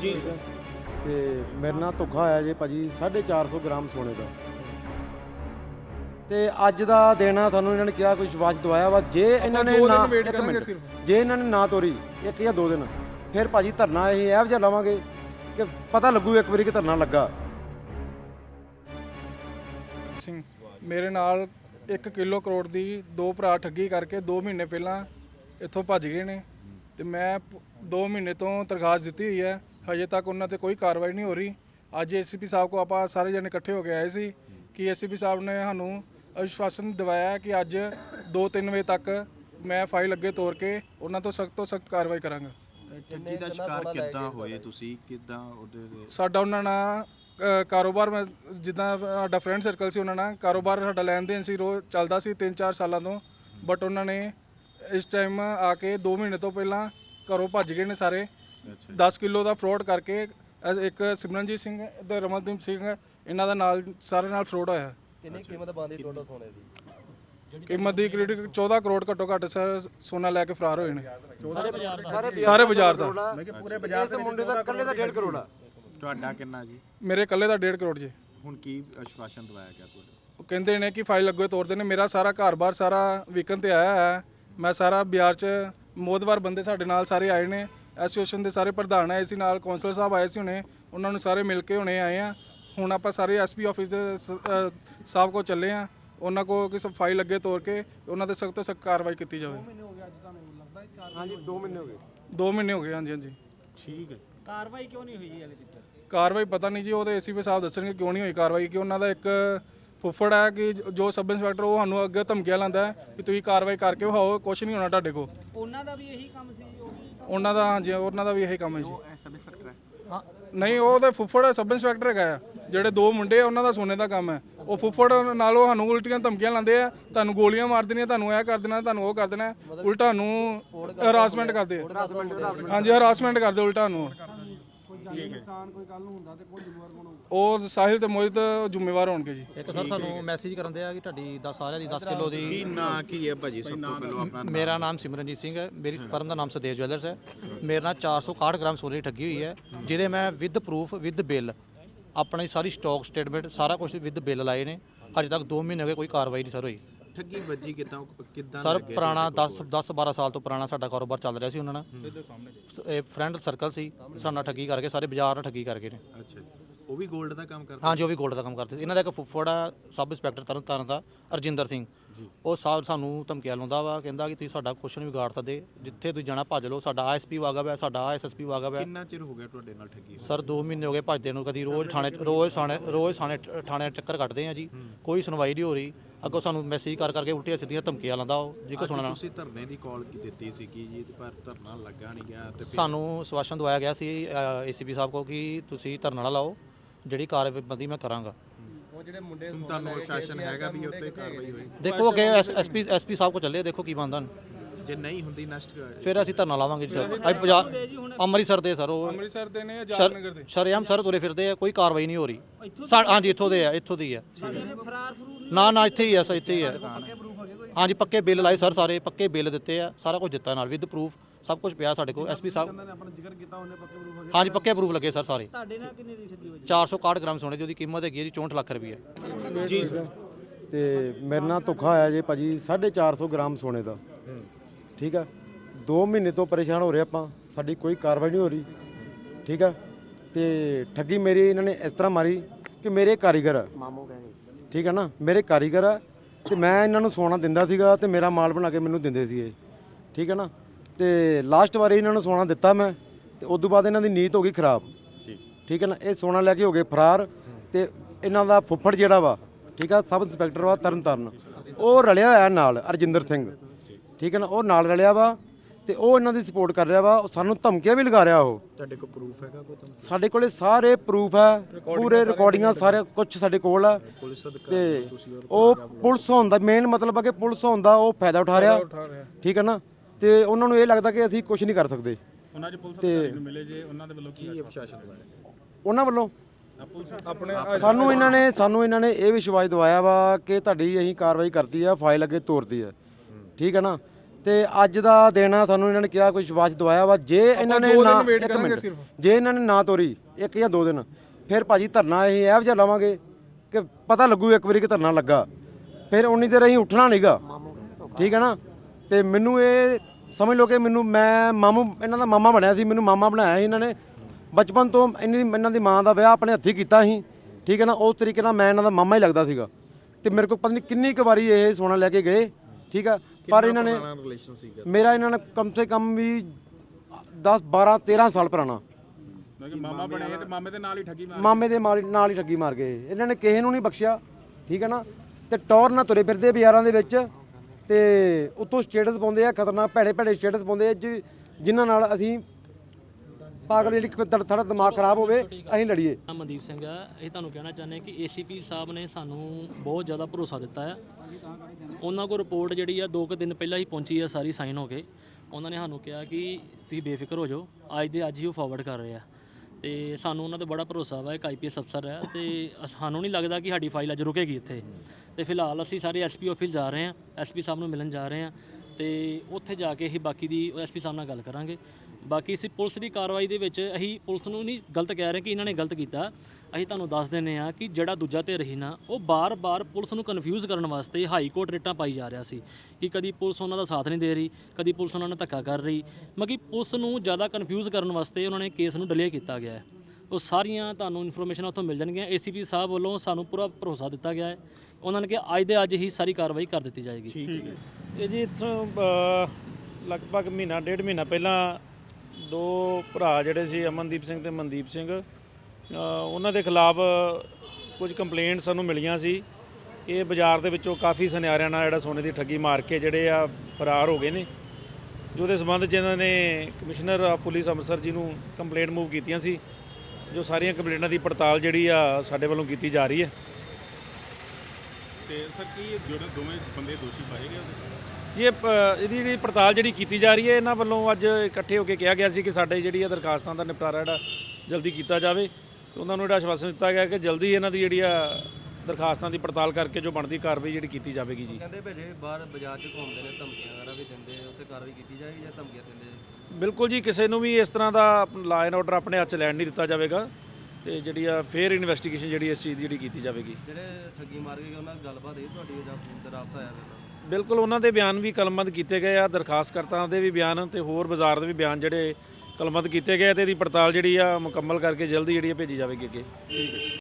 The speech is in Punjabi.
ਜੀ। ਤੇ ਮੇਰੇ ਨਾਲ ਧੋਖਾ ਹੋਇਆ ਜੇ ਭਾਜੀ 450 ਗ੍ਰਾਮ ਸੋਨੇ ਦਾ। ਤੇ ਅੱਜ ਦਾ ਦਿਨ ਆ ਸਾਨੂੰ ਇਹਨਾਂ ਨੇ ਕਿਹਾ ਕੋਈ ਵਿਸ਼ਵਾਸ ਦਵਾਇਆ ਵਾ। ਜੇ ਇਹਨਾਂ ਨੇ ਨਾ ਇੱਕ ਮਿੰਟ। ਜੇ ਇਹਨਾਂ ਨੇ ਨਾ ਤੋਰੀ ਇੱਕ ਜਾਂ ਦੋ ਦਿਨ। ਫਿਰ ਭਾਜੀ ਧਰਨਾ ਇਹ ਇਹੋ ਜਿਹਾ ਲਾਵਾਂਗੇ ਕਿ ਪਤਾ ਲੱਗੂ ਇੱਕ ਵਾਰੀ ਕਿ ਧਰਨਾ ਲੱਗਾ। ਸਿੰਘ ਮੇਰੇ ਨਾਲ 1 ਕਿਲੋ ਕਰੋੜ ਦੀ ਦੋ ਭਰਾ ਠੱਗੀ ਕਰਕੇ 2 ਮਹੀਨੇ ਪਹਿਲਾਂ ਇੱਥੋਂ ਭੱਜ ਗਏ ਨੇ। ਤੇ ਮੈਂ 2 ਮਹੀਨੇ ਤੋਂ ਦਰਖਾਸਤ ਦਿੱਤੀ ਹੋਈ ਹੈ। ਹਜੇ ਤੱਕ ਉਹਨਾਂ ਤੇ ਕੋਈ ਕਾਰਵਾਈ ਨਹੀਂ ਹੋ ਰਹੀ। ਅੱਜ ਏਸੀਪੀ ਸਾਹਿਬ ਕੋ ਆਪਾਂ ਸਾਰੇ ਜਣੇ ਇਕੱਠੇ ਹੋ ਕੇ ਆਏ ਸੀ ਕਿ ਏਸੀਪੀ ਸਾਹਿਬ ਨੇ ਸਾਨੂੰ ਅਸ਼ਵਾਸਨ ਦਿਵਾਇਆ ਕਿ ਅੱਜ 2-3 ਵਜੇ ਤੱਕ ਮੈਂ ਫਾਈਲ ਅੱਗੇ ਤੋਰ ਕੇ ਉਹਨਾਂ ਤੋਂ ਸਖਤ ਤੋਂ ਸਖਤ ਕਾਰਵਾਈ ਕਰਾਂਗਾ। ਠੱਗੀ ਦਾ ਸ਼ਿਕਾਰ ਕਿੱਦਾਂ ਹੋਏ ਤੁਸੀਂ? ਕਿੱਦਾਂ ਉਹਦੇ ਸਾਡਾ ਉਹਨਾਂ ਨਾਲ ਕਾਰੋਬਾਰ ਮੈਂ ਜਿੱਦਾਂ ਸਾਡਾ ਫਰੈਂਡ ਸਰਕਲ ਸੀ ਉਹਨਾਂ ਨਾਲ ਕਾਰੋਬਾਰ ਸਾਡਾ ਲੈਣ ਦੇਣ ਸੀ ਰੋਜ਼ ਚੱਲਦਾ ਸੀ 3-4 ਸਾਲਾਂ ਤੋਂ। ਬਟ ਉਹਨਾਂ ਨੇ ਇਸ ਟਾਈਮ ਆ ਕੇ 2 ਮਹੀਨੇ ਤੋਂ ਪਹਿਲਾਂ ਘਰੋਂ ਭੱਜ ਗਏ ਨੇ ਸਾਰੇ। 10 ਕਿਲੋ ਦਾ ਫਰੋਡ ਕਰਕੇ ਅ, ਇੱਕ ਸਿਮਰਨਜੀਤ ਸਿੰਘ ਤੇ ਰਮਨਦੀਪ ਸਿੰਘ ਇਹਨਾਂ ਦਾ ਨਾਲ ਸਾਰੇ ਨਾਲ ਫਰੋਡ ਹੋਇਆ। ਕਿੰਨੀ ਕੀਮਤ ਬੰਦੀ ਟੋਟਲ ਸੋਨੇ ਦੀ? ਕੀਮਤ ਦੀ ਕ੍ਰੈਡਿਟ 14 ਕਰੋੜ ਘੱਟੋ ਘੱਟ ਸਰ ਸੋਨਾ ਲੈ ਕੇ ਫਰਾਰ ਹੋਏ ਨੇ। ਸਾਰੇ ਸਾਰੇ ਬਾਜ਼ਾਰ ਦਾ ਮੈਂ ਕਿ ਪੂਰੇ ਬਾਜ਼ਾਰ ਦੇ ਮੁੰਡੇ ਦਾ ਇਕੱਲੇ ਦਾ 1.5 ਕਰੋੜ ਆ। ਤੁਹਾਡਾ ਕਿੰਨਾ ਜੀ? ਮੇਰੇ ਇਕੱਲੇ ਦਾ 1.5 ਕਰੋੜ ਜੀ। ਹੁਣ ਕੀ ਆਸ਼ਵਾਸਨ ਦਵਾਇਆ ਗਿਆ ਤੁਹਾਨੂੰ ਉਹ ਕਹਿੰਦੇ ਨੇ ਕਿ ਫਾਈਲ ਅੱਗੇ ਤੋਰਦੇ ਨੇ ਮੇਰਾ ਸਾਰਾ ਘਰ-ਬਾਰ ਸਾਰਾ ਵਿਕਨ ਤੇ ਆਇਆ ਹੈ। ਮੈਂ ਸਾਰਾ ਬਿਹਾਰ ਚ ਮੋਦਵਾਰ ਬੰਦੇ ਸਾਡੇ ਨਾਲ ਸਾਰੇ ਆਏ ਨੇ। ਐਸੋਸੀਏਸ਼ਨ ਦੇ ਸਾਰੇ ਪ੍ਰਧਾਨ ਆਏ ਸੀ ਨਾਲ ਕੌਂਸਲਰ ਸਾਹਿਬ ਆਏ ਸੀ ਹੁਣੇ ਉਹਨਾਂ ਨੂੰ ਸਾਰੇ ਮਿਲ ਕੇ ਹੁਣੇ ਆਏ ਆ। ਹੁਣ ਆਪਾਂ ਸਾਰੇ ਐਸਪੀ ਆਫਿਸ ਦੇ ਸਾਹਿਬ ਕੋ ਚੱਲੇ ਆ। ਉਹਨਾਂ ਕੋ ਕਿਸ ਫਾਈਲ ਅੱਗੇ ਤੋਰ ਕੇ ਉਹਨਾਂ ਦੇ ਸਖਤ ਤੋਂ ਸਖਤ ਕਾਰਵਾਈ ਕੀਤੀ ਜਾਵੇ। ਹਾਂਜੀ 2 ਮਹੀਨੇ ਹੋ। ਗਏ। 2 ਮਹੀਨੇ ਹੋ ਗਏ ਹਾਂਜੀ ਹਾਂਜੀ। ਠੀਕ ਹੈ। ਕਾਰਵਾਈ ਕਿਉਂ ਨਹੀਂ ਹੋਈ ਜੀ ਹਲੇ ਤੱਕ? ਕਾਰਵਾਈ ਪਤਾ ਨਹੀਂ ਜੀ ਉਹਦੇ ਏਸੀਪੀ ਸਾਹਿਬ ਦੱਸਣਗੇ ਕਿਉਂ ਨਹੀਂ ਹੋਈ ਕਾਰਵਾਈ ਕਿ ਉਹਨਾਂ ਦਾ ਇੱਕ ਫੁੱਫੜ ਹੈ ਕਿ ਜੋ ਸਬ ਇੰਸਪੈਕਟਰ ਉਹ ਸਾਨੂੰ ਅੱਗੇ ਧਮਕੀਆਂ ਲਾਉਂਦਾ ਹੈ ਕਿ ਤੁਸੀਂ ਕਾਰਵਾਈ ਕਰਕੇ ਵਿਖਾਓ ਕੁਝ ਨਹੀਂ ਹੋਣਾ ਤੁਹਾਡੇ ਕੋਲ। ਉਹਨਾਂ ਦਾ ਵੀ ਇਹੀ ਕੰਮ ਸੀ ਉਹ ਵੀ ਉਹਨਾਂ ਦਾ ਹਾਂਜੀ ਉਹਨਾਂ ਦਾ ਵੀ ਇਹੀ ਕੰਮ ਹੈ ਜੀ। ਨਹੀਂ ਉਹ ਤੇ ਫੁੱਫੜ ਸਬ ਇੰਸਪੈਕਟਰ ਹੈਗਾ ਆ। ਜਿਹੜੇ ਦੋ ਮੁੰਡੇ ਆ ਉਹਨਾਂ ਦਾ ਸੋਨੇ ਦਾ ਕੰਮ ਹੈ। ਉਹ ਫੁੱਫੜ ਨਾਲੋਂ ਸਾਨੂੰ ਉਲਟੀਆਂ ਧਮਕੀਆਂ ਲਾਉਂਦੇ ਆ ਤੁਹਾਨੂੰ ਗੋਲੀਆਂ ਮਾਰ ਦੇਣੀਆਂ ਤੁਹਾਨੂੰ ਇਹ ਕਰ ਦੇਣਾ ਤੁਹਾਨੂੰ ਉਹ ਕਰ ਦੇਣਾ ਉਲਟਾ ਨੂੰ ਹਰਾਸਮੈਂਟ ਕਰਦੇ ਆ। ਹਾਂਜੀ ਹਰਾਸਮੈਂਟ ਕਰਦੇ ਉਲਟਾ ਨੂੰ ਉਹ ਸਾਹਿਲ ਤੇ ਮੋਹਿਤ ਜ਼ਿੰਮੇਵਾਰ ਹੋਣਗੇ ਜੀ। ਇੱਕ ਸਰ ਸਾਨੂੰ ਮੈਸੇਜ ਕਰਨ ਦੇ ਆ ਕਿ ਤੁਹਾਡੀ 10 ਸਾਰਿਆਂ ਦੀ 10 ਕਿਲੋ ਦੀ ਕੀ ਨਾਂ ਕੀ ਹੈ ਭਾਜੀ ਸਭ ਤੋਂ ਪਹਿਲਾਂ ਆਪਣਾ ਮੇਰਾ ਨਾਮ ਸਿਮਰਨਜੀਤ ਸਿੰਘ ਹੈ। ਮੇਰੀ ਫਰਮ ਦਾ ਨਾਮ ਸਦੇਵ ਜਵੈਲਰਸ ਹੈ। ਮੇਰੇ ਨਾਲ 461 ਗ੍ਰਾਮ ਸੋਨੇ ਦੀ ਠੱਗੀ ਹੋਈ ਹੈ ਜਿਹਦੇ ਮੈਂ ਵਿਦ ਪ੍ਰੂਫ ਵਿਦ ਬਿੱਲ ਆਪਣੀ ਸਾਰੀ ਸਟਾਕ ਸਟੇਟਮੈਂਟ ਸਾਰਾ ਕੁਝ ਵਿਦ ਬਿੱਲ ਲਾਏ ਨੇ। ਹਜੇ ਤੱਕ 2 ਮਹੀਨੇ ਹੋ ਗਏ ਕੋਈ ਕਾਰਵਾਈ ਨਹੀਂ ਸਰ ਹੋਈ। ਠੱਗੀ ਵੱਜੀ ਕਿੱਦਾਂ ਕਿੱਦਾਂ ਸਰ ਪੁਰਾਣਾ 10 10 12 ਸਾਲ ਤੋਂ ਪੁਰਾਣਾ ਸਾਡਾ ਕਾਰੋਬਾਰ ਚੱਲ ਰਿਹਾ ਸੀ ਉਹਨਾਂ ਨਾਲ। ਇਹ ਫਰੈਂਡ ਸਰਕਲ ਸੀ ਸਾਡੇ ਠੱਗੀ ਕਰਕੇ ਸਾਰੇ ਬਾਜ਼ਾਰ ਨਾਲ ਠੱਗੀ ਕਰਕੇ ਨੇ। ਅੱਛਾ ਜੀ। ਉਹ ਵੀ 골ਡ ਦਾ ਕੰਮ ਕਰਦਾ ਹਾਂਜੀ ਉਹ ਵੀ ਗੋਲਡ ਦਾ ਕੰਮ ਕਰਦੇ ਸੀ। ਇਹਨਾਂ ਦਾ ਇੱਕ ਫੁੱਫੜ ਆ ਸਬ ਇੰਸਪੈਕਟਰ ਤਰਨ ਤਾਰਨ ਦਾ ਅਰਜਿੰਦਰ ਸਿੰਘ। ਉਹ ਸਾਹਿਬ ਸਾਨੂੰ ਧਮਕੀਆਂ ਲਾਉਂਦਾ ਵਾ ਕਹਿੰਦਾ ਕਿ ਤੁਸੀਂ ਸਾਡਾ ਕੁਛ ਨਹੀਂ ਵਿਗਾੜ ਸਕਦੇ ਜਿੱਥੇ ਤੁਸੀਂ ਜਾਣਾ ਭੱਜ ਲਓ ਸਾਡਾ ਆਈਐਸਪੀ ਵਾਗਬ ਹੈ ਸਾਡਾ ਐਸਐਸਪੀ ਵਾਗਬ ਹੈ। ਕਿੰਨਾ ਚਿਰ ਹੋ ਗਿਆ ਤੁਹਾਡੇ ਨਾਲ ਠੱਗੀ ਹੋਈ? ਸਰ 2 ਮਹੀਨੇ ਹੋ ਗਏ ਭੱਜਦੇ ਨੂੰ ਕਦੀ ਰੋਜ਼ ਥਾਣੇ ਰੋਜ਼ ਥਾਣੇ ਰੋਜ਼ ਥਾਣੇ ਥਾਣੇ ਚੱਕਰ ਕੱਟਦੇ ਆ ਜੀ। ਕੋਈ ਸੁਣਵਾਈ ਨਹੀਂ ਹੋ ਰਹੀ। ਅੱਗੋਂ ਸਾਨੂੰ ਮੈਸੇਜ ਕਰ ਕਰਕੇ ਉਲਟੀਆਂ ਸਿੱਧੀਆਂ ਧਮਕੀਆਂ ਲਾਉਂਦਾ ਉਹ ਜੇ ਕੋ ਅੱਜ ਸੁਣਨਾ ਤੁਸੀਂ ਧਰਨੇ ਦੀ ਕਾਲ ਦਿੱਤੀ ਸੀਗੀ ਜੀ? ਪਰ ਧਰਨਾ ਲੱਗਾ ਨਹੀਂ ਗਿਆ ਤੇ ਫਿਰ ਸਾਨੂੰ ਸਵਾਸ਼ਨ ਦਵਾਇਆ ਗਿਆ ਸੀ ਏਸੀਪੀ ਸਾਹਿਬ ਕੋ ਕਿ ਤੁਸੀਂ ਧਰਨਾ ਨਾ ਲਾਓ ਜਿਹੜੀ ਕਾਰਵਾਈ ਮੈਂ ਕਰਾਂਗਾ। ਉਹ ਜਿਹੜੇ ਮੁੰਡੇ ਹੁਣ ਤੁਹਾਨੂੰ ਸ਼ਾਸਨ ਹੈਗਾ ਵੀ ਉੱਤੇ ਕਾਰਵਾਈ ਹੋਈ? ਦੇਖੋ ਅੱਗੇ ਐਸਪੀ ਐਸਪੀ ਸਾਹਿਬ ਕੋ ਚੱਲੇ ਦੇਖੋ ਕੀ ਬਣਦਾ। ਜੇ ਨਹੀਂ ਹੁੰਦੀ ਨਸ਼ਟ ਫਿਰ ਅਸੀਂ ਧਰਨਾ ਲਾਵਾਂਗੇ ਜੀ ਸਰ। ਅੱਜ ਪੰਜਾਬ ਅੰਮ੍ਰਿਤਸਰ ਦੇ ਸਰ ਉਹ ਅੰਮ੍ਰਿਤਸਰ ਦੇ ਨੇ ਆਜ਼ਾਦ ਨਗਰ ਦੇ? ਸ਼ਰੇਆਮ ਸਰ ਤੁਰੇ ਫਿਰਦੇ ਆ ਕੋਈ ਕਾਰਵਾਈ ਨਹੀਂ ਹੋ ਰਹੀ। ਸਾ- ਹਾਂਜੀ ਇੱਥੋਂ ਦੇ ਆ ਇੱਥੋਂ ਦੀ ਆ। ਨਾ ਨਾ ਇੱਥੇ ਹੀ ਆ ਸਰ ਇੱਥੇ ਹੀ ਆ। ਹਾਂਜੀ ਪੱਕੇ ਬਿੱਲ ਲਾਏ ਸਰ ਸਾਰੇ ਪੱਕੇ ਬਿੱਲ ਦਿੱਤੇ ਆ ਸਾਰਾ ਕੁਝ ਦਿੱਤਾ ਨਾਲ ਵਿਦ ਪ੍ਰੂਫ ਸਭ ਕੁਝ ਪਿਆ ਸਾਡੇ ਕੋਲ ਐਸਪੀ ਸਾਹਿਬ। ਹਾਂਜੀ ਪੱਕੇ ਪ੍ਰੂਫ ਲੱਗੇ ਸਰ ਸਾਰੇ। ਤੁਹਾਡੇ ਨਾਲ ਕਿੰਨੇ ਦੀ ਠੱਗੀ ਹੋਈ 461 ਗ੍ਰਾਮ ਸੋਨੇ ਦੀ ਉਹਦੀ ਕੀਮਤ ਹੈਗੀ ਹੈ ਜੀ 64 ਲੱਖ ਰੁਪਏ ਤੇ ਮੇਰੇ ਨਾਲ ਧੋਖਾ ਹੋਇਆ ਜੇ ਭਾਜੀ 450 ਗ੍ਰਾਮ ਸੋਨੇ ਦਾ। ਠੀਕ ਆ? 2 ਮਹੀਨੇ ਤੋਂ ਪਰੇਸ਼ਾਨ ਹੋ ਰਹੇ ਆਪਾਂ। ਸਾਡੀ ਕੋਈ ਕਾਰਵਾਈ ਨਹੀਂ ਹੋ ਰਹੀ। ਠੀਕ ਆ? ਤੇ ਠੱਗੀ ਮੇਰੀ ਇਹਨਾਂ ਨੇ ਇਸ ਤਰ੍ਹਾਂ ਮਾਰੀ ਕਿ ਮੇਰੇ ਕਾਰੀਗਰ ਆ। ਠੀਕ ਆ ਨਾ? ਮੇਰੇ ਕਾਰੀਗਰ ਆ ਤੇ ਮੈਂ ਇਹਨਾਂ ਨੂੰ ਸੋਨਾ ਦਿੰਦਾ ਸੀਗਾ ਤੇ ਮੇਰਾ ਮਾਲ ਬਣਾ ਕੇ ਮੈਨੂੰ ਦਿੰਦੇ ਸੀ ਇਹ ਠੀਕ ਆ ਨਾ? ਤੇ ਲਾਸਟ ਵਾਰੀ ਇਹਨਾਂ ਨੂੰ ਸੋਨਾ ਦਿੱਤਾ ਮੈਂ ਤੇ ਉਸ ਤੋਂ ਬਾਅਦ ਇਹਨਾਂ ਦੀ ਨੀਤ ਹੋ ਗਈ ਖਰਾਬ। ਠੀਕ ਹੈ ਨਾ? ਇਹ ਸੋਨਾ ਲੈ ਕੇ ਹੋ ਗਏ ਫਰਾਰ ਤੇ ਇਹਨਾਂ ਦਾ ਫੁੱਫੜ ਜਿਹੜਾ ਵਾ ਠੀਕ ਆ? ਸਬ ਇੰਸਪੈਕਟਰ ਵਾ ਤਰਨ ਤਾਰਨ ਉਹ ਰਲਿਆ ਹੋਇਆ ਨਾਲ ਅਰਜਿੰਦਰ ਸਿੰਘ। ਠੀਕ ਹੈ ਨਾ ਉਹ ਨਾਲ ਰਲਿਆ ਵਾ ਤੇ ਉਹ ਇਹਨਾਂ ਦੀ ਸਪੋਰਟ ਕਰ ਰਿਹਾ ਵਾ ਉਹ ਸਾਨੂੰ ਧਮਕੀਆਂ ਵੀ ਲਗਾ ਰਿਹਾ ਉਹ। ਤੁਹਾਡੇ ਕੋਲ ਪ੍ਰੂਫ ਹੈਗਾ ਕੋਈ ਤੁਹਾਨੂੰ? ਸਾਡੇ ਕੋਲੇ ਸਾਰੇ ਪ੍ਰੂਫ ਹੈ ਪੂਰੇ ਰਿਕਾਰਡਿੰਗਾਂ ਸਾਰੇ ਕੁਝ ਸਾਡੇ ਕੋਲ ਆ। ਤੇ ਉਹ ਪੁਲਿਸ। ਹੋਣ ਦਾ ਮੇਨ ਮਤਲਬ ਹੈ ਕਿ ਪੁਲਿਸ ਹੋਣ ਦਾ ਉਹ ਫਾਇਦਾ ਉਠਾ ਰਿਹਾ। ਠੀਕ ਹੈ ਨਾ ਤੇ ਉਹਨਾਂ ਨੂੰ ਇਹ ਲੱਗਦਾ ਕਿ ਅਸੀਂ ਕੁਝ ਨਹੀਂ ਕਰ ਸਕਦੇ। ਉਹਨਾਂ ਚ ਪੁਲਿਸ ਤੇ ਨੂੰ ਮਿਲੇ ਜੇ ਉਹਨਾਂ ਦੇ ਵੱਲੋਂ ਕੀ ਪ੍ਰਸ਼ਾਸਨ ਦਵਾਇਆ ਉਹਨਾਂ ਵੱਲੋਂ? ਪੁਲਿਸ ਆਪਣੇ ਸਾਨੂੰ ਇਹਨਾਂ ਨੇ ਸਾਨੂੰ ਇਹਨਾਂ ਨੇ ਇਹ ਵਿਸ਼ਵਾਸ ਦਵਾਇਆ ਵਾ ਕਿ ਤੁਹਾਡੀ ਅਸੀਂ ਕਾਰਵਾਈ ਕਰਤੀ ਆ ਫਾਈਲ ਅੱਗੇ ਤੋਰਦੀ ਆ। ਠੀਕ ਹੈ ਨਾ? ਤੇ ਅੱਜ ਦਾ ਦਿਨ ਆ ਸਾਨੂੰ ਇਹਨਾਂ ਨੇ ਕਿਹਾ ਕੋਈ ਵਿਸ਼ਵਾਸ ਦਵਾਇਆ ਵਾ। ਜੇ ਇਹਨਾਂ ਨੇ ਨਾ ਇੱਕ ਮਿੰਟ। ਜੇ ਇਹਨਾਂ ਨੇ ਨਾ ਤੋਰੀ ਇੱਕ ਜਾਂ ਦੋ ਦਿਨ। ਫਿਰ ਭਾਜੀ ਧਰਨਾ ਇਹ ਇਹੋ ਜਿਹਾ ਲਾਵਾਂਗੇ ਕਿ ਪਤਾ ਲੱਗੂ ਇੱਕ ਵਾਰੀ ਕਿ ਧਰਨਾ ਲੱਗਾ। ਫਿਰ ਉਨੀ ਦੇਰ ਅਸੀਂ ਉੱਠਣਾ ਨਹੀਂਗਾ ਠੀਕ ਹੈ ਨਾ? ਤੇ ਮੈਨੂੰ ਇਹ ਸਮਝ ਲਓ ਕਿ ਮੈਨੂੰ ਮੈਂ ਮਾਮੂ ਇਹਨਾਂ ਦਾ ਮਾਮਾ ਬਣਿਆ ਸੀ ਮੈਨੂੰ ਮਾਮਾ ਬਣਾਇਆ ਸੀ ਇਹਨਾਂ ਨੇ। ਬਚਪਨ ਤੋਂ ਇੰਨੀ ਇਹਨਾਂ ਦੀ ਮਾਂ ਦਾ ਵਿਆਹ ਆਪਣੇ ਹੱਥੀਂ ਕੀਤਾ ਸੀ। ਠੀਕ ਹੈ ਨਾ? ਉਸ ਤਰੀਕੇ ਨਾਲ ਮੈਂ ਇਹਨਾਂ ਦਾ ਮਾਮਾ ਹੀ ਲੱਗਦਾ ਸੀਗਾ। ਤੇ ਮੇਰੇ ਕੋਲ ਪਤਾ ਨਹੀਂ ਕਿੰਨੀ ਕੁ ਵਾਰੀ ਇਹ ਸੋਨਾ ਲੈ ਕੇ ਗਏ। ਠੀਕ ਆ? ਪਰ ਇਹਨਾਂ ਨੇ ਰਿਲੇਸ਼ਨ ਸੀਗਾ? ਮੇਰਾ ਇਹਨਾਂ ਨੇ ਕਮ ਸੇ ਕਮ ਵੀ 10 12 13 ਸਾਲ ਪੁਰਾਣਾ। ਮਾਮਾ ਬਣੇ ਤੇ ਮਾਮੇ ਦੇ ਨਾਲ ਹੀ ਠੱਗੀ ਮਾਮੇ ਦੇ ਮਾਲ- ਨਾਲ ਹੀ ਠੱਗੀ ਮਾਰ ਗਏ। ਇਹਨਾਂ ਨੇ ਕਿਸੇ ਨੂੰ ਨਹੀਂ ਬਖਸ਼ਿਆ ਠੀਕ ਹੈ ਨਾ? ਤੇ ਟੌਰ ਨਾਲ ਤੁਰੇ ਫਿਰਦੇ ਬਾਜ਼ਾਰਾਂ ਦੇ ਵਿੱਚ ਤੇ ਉਤੋਂ ਸਟੇਟਸ ਪਾਉਂਦੇ ਆ ਖਤਰਨਾਕ ਭੈੜੇ ਭੈੜੇ ਸਟੇਟਸ ਪਾਉਂਦੇ ਆ ਜਿ- ਜਿਨ੍ਹਾਂ ਨਾਲ ਅਸੀਂ ਪਾਗਲ ਜਿਹੜੀ ਕ- ਦਿਮਾਗ ਖਰਾਬ ਹੋਵੇ, ਅਸੀਂ ਲੜੀਏ। ਨਾਮ ਮਨਦੀਪ ਸਿੰਘ ਹੈ ਇਹ ਤੁਹਾਨੂੰ ਕਹਿਣਾ ਚਾਹੁੰਦੇ ਕਿ ਏਸੀਪੀ ਸਾਹਿਬ ਨੇ ਸਾਨੂੰ ਬਹੁਤ ਜ਼ਿਆਦਾ ਭਰੋਸਾ ਦਿੱਤਾ ਆ। ਉਹਨਾਂ ਕੋਲ ਰਿਪੋਰਟ ਜਿਹੜੀ ਆ, ਦੋ ਕੁ ਦਿਨ ਪਹਿਲਾਂ ਹੀ ਪਹੁੰਚੀ ਆ, ਸਾਰੀ ਸਾਈਨ ਹੋ ਕੇ। ਉਹਨਾਂ ਨੇ ਸਾਨੂੰ ਕਿਹਾ ਕਿ ਤੁਸੀਂ ਬੇਫਿਕਰ ਹੋ ਜਾਓ, ਅੱਜ ਦੇ ਅੱਜ ਹੀ ਉਹ ਫਾਰਵਰਡ ਕਰ ਰਹੇ ਆ। ਤੇ ਸਾਨੂੰ ਉਹਨਾਂ ਤੇ ਬੜਾ ਭਰੋਸਾ ਵਾ, ਇੱਕ ਆਈਪੀਐਸ ਅਫਸਰ ਹੈ ਤੇ ਸਾਨੂੰ ਨਹੀਂ ਲੱਗਦਾ ਕਿ ਸਾਡੀ ਫਾਈਲ ਅੱਜ ਰੁਕੇਗੀ ਇੱਥੇ। ਤੇ ਫਿਲਹਾਲ ਅਸੀਂ ਸਾਰੇ ਐਸਪੀ ਆਫਿਸ ਜਾ ਰਹੇ ਹਾਂ ਐਸਪੀ ਸਾਹਿਬ ਨੂੰ ਮਿਲਣ ਜਾ ਰਹੇ ਹਾਂ। ਤੇ ਉੱਥੇ ਜਾ ਕੇ ਅਸੀਂ ਬਾਕੀ ਦੀ ਐਸਪੀ ਸਾਹਿਬ ਨਾਲ ਗੱਲ ਕਰਾਂਗੇ। ਬਾਕੀ ਅਸੀਂ ਪੁਲਿਸ ਦੀ ਕਾਰਵਾਈ ਦੇ ਵਿੱਚ ਅਸੀਂ ਪੁਲਿਸ ਨੂੰ ਨਹੀਂ ਗਲਤ ਕਹਿ ਰਹੇ ਕਿ ਇਹਨਾਂ ਨੇ ਗਲਤ ਕੀਤਾ। ਅਸੀਂ ਤੁਹਾਨੂੰ ਦੱਸ ਦਿੰਨੇ ਆ ਕਿ ਜਿਹੜਾ ਦੂਜਾ ਧਿਰ ਰਹੀ ਨਾ, ਉਹ ਬਾਰ-ਬਾਰ ਪੁਲਿਸ ਨੂੰ ਕਨਫਿਊਜ਼ ਕਰਨ ਵਾਸਤੇ ਹਾਈ ਕੋਰਟ ਰੇਟਾਂ ਪਾਈ ਜਾ ਰਿਹਾ ਸੀ ਕਿ ਕਦੀ ਪੁਲਿਸ ਉਹਨਾਂ ਦਾ ਸਾਥ ਨਹੀਂ ਦੇ ਰਹੀ, ਕਦੀ ਪੁਲਿਸ ਉਹਨਾਂ ਨਾਲ ਧੱਕਾ ਕਰ ਰਹੀ। ਮਤਲਬ ਕਿ ਪੁਲਿਸ ਨੂੰ ਜ਼ਿਆਦਾ ਕਨਫਿਊਜ਼ ਕਰਨ ਵਾਸਤੇ ਉਹਨਾਂ ਨੇ ਕੇਸ ਨੂੰ ਡਿਲੇ ਕੀਤਾ ਗਿਆ ਹੈ। ਉਹ ਸਾਰੀਆਂ ਤੁਹਾਨੂੰ ਇਨਫੋਰਮੇਸ਼ਨ ਉੱਥੋਂ ਮਿਲ ਜਾਣਗੀਆਂ। ਏਸੀਪੀ ਸਾਹਿਬ ਵੱਲੋਂ ਸਾਨੂੰ ਪੂਰਾ ਭਰੋਸਾ ਦਿੱਤਾ ਗਿਆ ਹੈ। ਉਹਨਾਂ ਨੇ ਕਿਹਾ ਅੱਜ ਦੇ ਅੱਜ ਹੀ ਸਾਰੀ ਕਾਰਵਾਈ ਕਰ ਦਿੱਤੀ ਜਾਏਗੀ। ਇਹ ਜੀ ਇੱਥੋਂ ਅ, ਲਗਭਗ ਮਹੀਨਾ ਡੇਢ ਮਹੀਨਾ ਪਹਿਲਾਂ ਦੋ ਭਰਾ ਜਿਹੜੇ ਸੀ ਅਮਨਦੀਪ ਸਿੰਘ ਤੇ ਮਨਦੀਪ ਸਿੰਘ ਅ, ਉਹਨਾਂ ਦੇ ਖਿਲਾਫ ਕੁਝ ਕੰਪਲੇਂਟ ਸਾਨੂੰ ਮਿਲੀਆਂ ਸੀ ਕਿ ਇਹ ਬਾਜ਼ਾਰ ਦੇ ਵਿੱਚੋਂ ਕਾਫੀ ਸੁਨਿਆਰਿਆਂ ਨਾਲ ਜਿਹੜਾ ਸੋਨੇ ਦੀ ਠੱਗੀ ਮਾਰ ਕੇ ਜਿਹੜੇ ਆ ਫਰਾਰ ਹੋ ਗਏ ਨੇ। ਜਿਹਦੇ ਸੰਬੰਧ 'ਚ ਇਹਨਾਂ ਨੇ ਕਮਿਸ਼ਨਰ ਆਫ ਪੁਲਿਸ ਅੰਮ੍ਰਿਤਸਰ ਜੀ ਨੂੰ ਕੰਪਲੇਂਟ ਮੂਵ ਕੀਤੀਆਂ ਸੀ। ਜੋ ਸਾਰੀਆਂ ਕੰਪਲੇਂਟਾਂ ਦੀ ਪੜਤਾਲ ਜਿਹੜੀ ਆ ਸਾਡੇ ਵੱਲੋਂ ਕੀਤੀ ਜਾ ਰਹੀ ਹੈ। ਤੇ ਸਰ ਕੀ ਇਹ ਜਿਹੜੇ ਦੋਵੇਂ ਬੰਦੇ ਦੋਸ਼ੀ ਪਾਏ ਗਏ ਉਹਦੇ? ਇਹ ਪ- ਇਹਦੀ ਜਿਹੜੀ ਪੜਤਾਲ ਜਿਹੜੀ ਕੀਤੀ ਜਾ ਰਹੀ ਹੈ ਇਹਨਾਂ ਵੱਲੋਂ ਅੱਜ ਇਕੱਠੇ ਹੋ ਕੇ ਕਿਹਾ ਗਿਆ ਸੀ ਕਿ ਸਾਡੇ ਜਿਹੜੀ ਆ ਦਰਖਾਸਤਾਂ ਦਾ ਨਿਪਟਾਰਾ ਜਿਹੜਾ ਜਲਦੀ ਕੀਤਾ ਜਾਵੇ। ਤੇ ਉਹਨਾਂ ਨੂੰ ਜਿਹੜਾ ਆਸ਼ਵਾਸਨ ਦਿੱਤਾ ਗਿਆ ਕਿ ਜਲਦੀ ਇਹਨਾਂ ਦੀ ਜਿਹੜੀ ਆ ਦਰਖਾਸਤਾਂ ਦੀ ਪੜਤਾਲ ਕਰਕੇ ਜੋ ਬਣਦੀ ਕਾਰਵਾਈ ਜਿਹੜੀ ਕੀਤੀ ਜਾਵੇਗੀ ਜੀ। ਕਹਿੰਦੇ ਭੇਜੇ ਬਾਹਰ ਬਾਜ਼ਾਰ 'ਚ ਘੁੰਮਦੇ ਨੇ ਧਮਕੀਆਂ ਵਗੈਰਾ ਵੀ ਦਿੰਦੇ ਉੱਤੇ ਕਾਰਵਾਈ ਕੀਤੀ ਜਾਏਗੀ ਜਾਂ ਧਮਕੀਆਂ ਦਿੰਦੇ ਬਿਲਕੁਲ ਜੀ ਕਿਸੇ ਨੂੰ ਵੀ ਇਸ ਤਰ੍ਹਾਂ ਦਾ ਲਾ ਐਂਡ ਆਰਡਰ ਆਪਣੇ ਹੱਥ ਲੈਣ ਨਹੀਂ ਦਿੱਤਾ ਜਾਵੇਗਾ ਤੇ ਜਿਹੜੀ ਆ ਫੇਅਰ ਇਨਵੈਸਟੀਗੇਸ਼ਨ ਜਿਹੜੀ ਇਸ ਚੀਜ਼ ਦੀ ਜਿਹੜੀ ਕੀਤੀ ਜਾਵੇਗੀ। ਜਿਹੜੇ ਠੱਗੀ ਮਾਰ ਗਏ ਉਹਨਾਂ ਨਾਲ ਗੱਲਬਾਤ ਹੋਈ ਤੁਹਾਡੀ ਜਾਂ ਫੋਨ ਤੇ ਰਾਬਤਾ ਆਇਆ ਬਿਲਕੁਲ ਉਹਨਾਂ ਦੇ ਬਿਆਨ ਵੀ ਕਲਮਬੰਦ ਕੀਤੇ ਗਏ ਆ ਦਰਖਾਸਤਕਰਤਾਵਾਂ ਦੇ ਵੀ ਬਿਆਨ ਤੇ ਹੋਰ ਬਾਜ਼ਾਰ ਦੇ ਵੀ ਬਿਆਨ ਜਿਹੜੇ ਕਲਮਬੰਦ ਕੀਤੇ ਗਏ ਤੇ ਇਹਦੀ ਪੜਤਾਲ ਜਿਹੜੀ ਆ ਮੁਕੰਮਲ ਕਰਕੇ ਜਲਦੀ ਜਿਹੜੀ ਆ ਭੇਜੀ ਜਾਵੇਗੀ ਅੱਗੇ।